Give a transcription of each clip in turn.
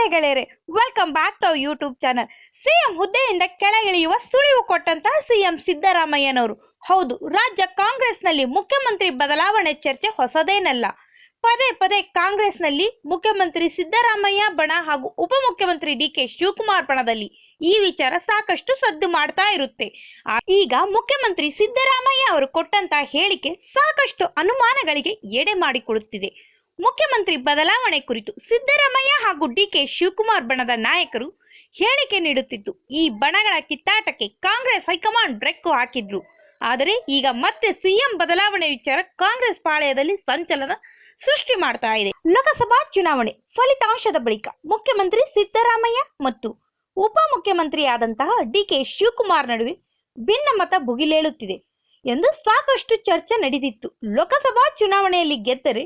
ನಮಸ್ತೆ ಗೆಳೆಯರೆ. Welcome back to YouTube channel CM ಹುದ್ದೆಯಿಂದ ಕೆಳಗಿಳಿಯುವ ಸುಳಿವು ಕೊಟ್ಟಂತಹ ಸಿಎಂ ಸಿದ್ದರಾಮಯ್ಯನವರು. ಹೌದು, ರಾಜ್ಯ ಕಾಂಗ್ರೆಸ್ನಲ್ಲಿ ಮುಖ್ಯಮಂತ್ರಿ ಬದಲಾವಣೆ ಚರ್ಚೆ ಹೊಸದೇನಲ್ಲ. ಪದೇ ಪದೇ ಕಾಂಗ್ರೆಸ್ನಲ್ಲಿ ಮುಖ್ಯಮಂತ್ರಿ ಸಿದ್ದರಾಮಯ್ಯ ಬಣ ಹಾಗೂ ಉಪಮುಖ್ಯಮಂತ್ರಿ ಡಿ ಕೆ ಶಿವಕುಮಾರ್ ಬಣದಲ್ಲಿ ಈ ವಿಚಾರ ಸಾಕಷ್ಟು ಸದ್ದು ಮಾಡ್ತಾ ಇರುತ್ತೆ. ಈಗ ಮುಖ್ಯಮಂತ್ರಿ ಸಿದ್ದರಾಮಯ್ಯ ಅವರು ಕೊಟ್ಟಂತಹ ಹೇಳಿಕೆ ಸಾಕಷ್ಟು ಅನುಮಾನಗಳಿಗೆ ಎಡೆ ಮಾಡಿಕೊಡುತ್ತಿದೆ. ಮುಖ್ಯಮಂತ್ರಿ ಬದಲಾವಣೆ ಕುರಿತು ಸಿದ್ದರಾಮಯ್ಯ ಹಾಗೂ ಡಿಕೆ ಶಿವಕುಮಾರ್ ಬಣದ ನಾಯಕರು ಹೇಳಿಕೆ ನೀಡುತ್ತಿದ್ದು, ಈ ಬಣಗಳ ಕಿತ್ತಾಟಕ್ಕೆ ಕಾಂಗ್ರೆಸ್ ಹೈಕಮಾಂಡ್ ಬ್ರೇಕ್ ಹಾಕಿದ್ರು. ಆದರೆ ಈಗ ಮತ್ತೆ ಸಿಎಂ ಬದಲಾವಣೆ ವಿಚಾರ ಕಾಂಗ್ರೆಸ್ ಪಾಳೆಯದಲ್ಲಿ ಸಂಚಲನ ಸೃಷ್ಟಿ ಮಾಡ್ತಾ ಇದೆ. ಲೋಕಸಭಾ ಚುನಾವಣೆ ಫಲಿತಾಂಶದ ಬಳಿಕ ಮುಖ್ಯಮಂತ್ರಿ ಸಿದ್ದರಾಮಯ್ಯ ಮತ್ತು ಉಪಮುಖ್ಯಮಂತ್ರಿಯಾದಂತಹ ಡಿ ಕೆ ಶಿವಕುಮಾರ್ ನಡುವೆ ಭಿನ್ನಮತ ಭುಗಿಲೇಳುತ್ತಿದೆ ಎಂದು ಸಾಕಷ್ಟು ಚರ್ಚೆ ನಡೆದಿತ್ತು. ಲೋಕಸಭಾ ಚುನಾವಣೆಯಲ್ಲಿ ಗೆದ್ದರೆ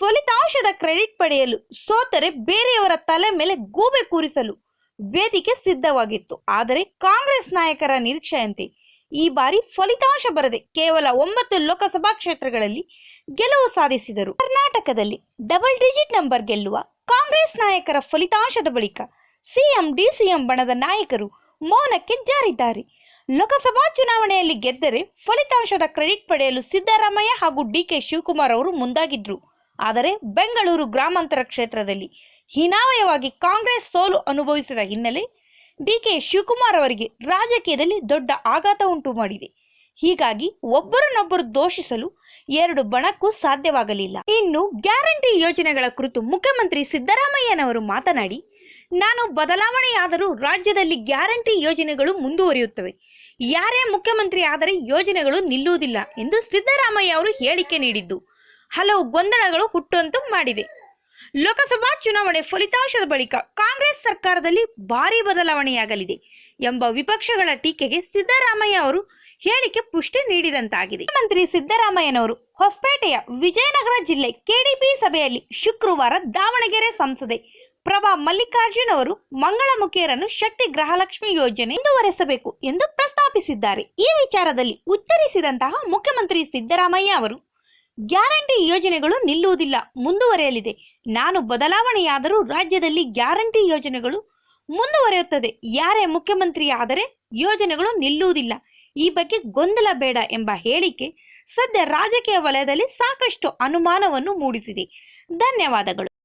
ಫಲಿತಾಂಶದ ಕ್ರೆಡಿಟ್ ಪಡೆಯಲು ಸೋತರೆ ಬೇರೆಯವರ ತಲೆ ಮೇಲೆ ಗೂಬೆ ಕೂರಿಸಲು ವೇದಿಕೆ ಸಿದ್ಧವಾಗಿತ್ತು. ಆದರೆ ಕಾಂಗ್ರೆಸ್ ನಾಯಕರ ನಿರೀಕ್ಷೆಯಂತೆ ಈ ಬಾರಿ ಫಲಿತಾಂಶ ಬರದೆ ಕೇವಲ ಒಂಬತ್ತು ಲೋಕಸಭಾ ಕ್ಷೇತ್ರಗಳಲ್ಲಿ ಗೆಲುವು ಸಾಧಿಸಿದರು. ಕರ್ನಾಟಕದಲ್ಲಿ ಡಬಲ್ ಡಿಜಿಟ್ ನಂಬರ್ ಗೆಲ್ಲುವ ಕಾಂಗ್ರೆಸ್ ನಾಯಕರ ಫಲಿತಾಂಶದ ಬಳಿಕ ಸಿಎಂ, ಡಿಸಿಎಂ ಬಣದ ನಾಯಕರು ಮೌನಕ್ಕೆ ಜಾರಿದ್ದಾರೆ. ಲೋಕಸಭಾ ಚುನಾವಣೆಯಲ್ಲಿ ಗೆದ್ದರೆ ಫಲಿತಾಂಶದ ಕ್ರೆಡಿಟ್ ಪಡೆಯಲು ಸಿದ್ದರಾಮಯ್ಯ ಹಾಗೂ ಡಿಕೆ ಶಿವಕುಮಾರ್ ಅವರು ಮುಂದಾಗಿದ್ರು. ಆದರೆ ಬೆಂಗಳೂರು ಗ್ರಾಮಾಂತರ ಕ್ಷೇತ್ರದಲ್ಲಿ ಹೀನಾವಯವಾಗಿ ಕಾಂಗ್ರೆಸ್ ಸೋಲು ಅನುಭವಿಸಿದ ಹಿನ್ನೆಲೆ ಡಿಕೆ ಶಿವಕುಮಾರ್ ಅವರಿಗೆ ರಾಜಕೀಯದಲ್ಲಿ ದೊಡ್ಡ ಆಘಾತ ಉಂಟು ಮಾಡಿದೆ. ಹೀಗಾಗಿ ಒಬ್ಬರನ್ನೊಬ್ಬರು ದೋಷಿಸಲು ಎರಡು ಬಣಕ್ಕೂ ಸಾಧ್ಯವಾಗಲಿಲ್ಲ. ಇನ್ನು ಗ್ಯಾರಂಟಿ ಯೋಜನೆಗಳ ಕುರಿತು ಮುಖ್ಯಮಂತ್ರಿ ಸಿದ್ದರಾಮಯ್ಯನವರು ಮಾತನಾಡಿ, ನಾನು ಬದಲಾವಣೆಯಾದರೂ ರಾಜ್ಯದಲ್ಲಿ ಗ್ಯಾರಂಟಿ ಯೋಜನೆಗಳು ಮುಂದುವರಿಯುತ್ತವೆ. ಯಾರೇ ಮುಖ್ಯಮಂತ್ರಿ ಆದರೆ ಯೋಜನೆಗಳು ನಿಲ್ಲುವುದಿಲ್ಲ ಎಂದು ಸಿದ್ದರಾಮಯ್ಯ ಅವರು ಹೇಳಿಕೆ ನೀಡಿದ್ದು. ಹಲವು ಗೊಂದಲಗಳು ಹುಟ್ಟುವಂತೆ ಮಾಡಿದೆ. ಲೋಕಸಭಾ ಚುನಾವಣೆ ಫಲಿತಾಂಶದ ಬಳಿಕ ಕಾಂಗ್ರೆಸ್ ಸರ್ಕಾರದಲ್ಲಿ ಭಾರಿ ಬದಲಾವಣೆಯಾಗಲಿದೆ ಎಂಬ ವಿಪಕ್ಷಗಳ ಟೀಕೆಗೆ ಸಿದ್ದರಾಮಯ್ಯ ಅವರು ಹೇಳಿಕೆ ಪುಷ್ಟಿ ನೀಡಿದಂತಾಗಿದೆ. ಮುಖ್ಯಮಂತ್ರಿ ಸಿದ್ದರಾಮಯ್ಯನವರು ಹೊಸಪೇಟೆಯ ವಿಜಯನಗರ ಜಿಲ್ಲೆ ಕೆಡಿಪಿ ಸಭೆಯಲ್ಲಿ ಶುಕ್ರವಾರ ದಾವಣಗೆರೆ ಸಂಸದೆ ಪ್ರಭಾ ಮಲ್ಲಿಕಾರ್ಜುನ್ ಅವರು ಮಂಗಳಮುಖಿಯರನ್ನು ಶಕ್ತಿ ಗ್ರಹಲಕ್ಷ್ಮಿ ಯೋಜನೆ ಮುಂದುವರೆಸಬೇಕು ಎಂದು ಪ್ರಸ್ತಾಪಿಸಿದ್ದಾರೆ. ಈ ವಿಚಾರದಲ್ಲಿ ಉತ್ತರಿಸಿದಂತಹ ಮುಖ್ಯಮಂತ್ರಿ ಸಿದ್ದರಾಮಯ್ಯ ಅವರು ಗ್ಯಾರಂಟಿ ಯೋಜನೆಗಳು ನಿಲ್ಲುವುದಿಲ್ಲ, ಮುಂದುವರೆಯಲಿದೆ. ನಾನು ಬದಲಾವಣೆಯಾದರೂ ರಾಜ್ಯದಲ್ಲಿ ಗ್ಯಾರಂಟಿ ಯೋಜನೆಗಳು ಮುಂದುವರೆಯುತ್ತದೆ. ಯಾರೇ ಮುಖ್ಯಮಂತ್ರಿ ಆದರೆ ಯೋಜನೆಗಳು ನಿಲ್ಲುವುದಿಲ್ಲ. ಈ ಬಗ್ಗೆ ಗೊಂದಲ ಬೇಡ ಎಂಬ ಹೇಳಿಕೆ ಸದ್ಯ ರಾಜಕೀಯ ವಲಯದಲ್ಲಿ ಸಾಕಷ್ಟು ಅನುಮಾನವನ್ನು ಮೂಡಿಸಿದೆ. ಧನ್ಯವಾದಗಳು.